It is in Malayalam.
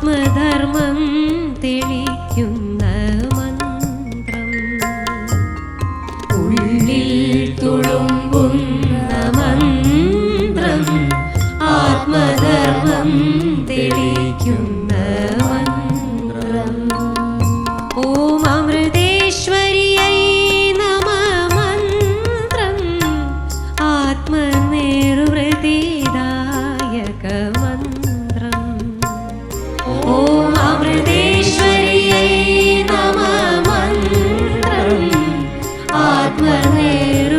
ആത്മധർമ്മം തെളിക്കുന്ന മന്ത്രം. ഉള്ളിൽ തുളുമ്പുന്ന മന്ത്രം ആത്മധർമ്മം തെളിക്കുന്ന മന്ത്രം. ഓം നമ മന്ത്രം ആത്മ janeiro.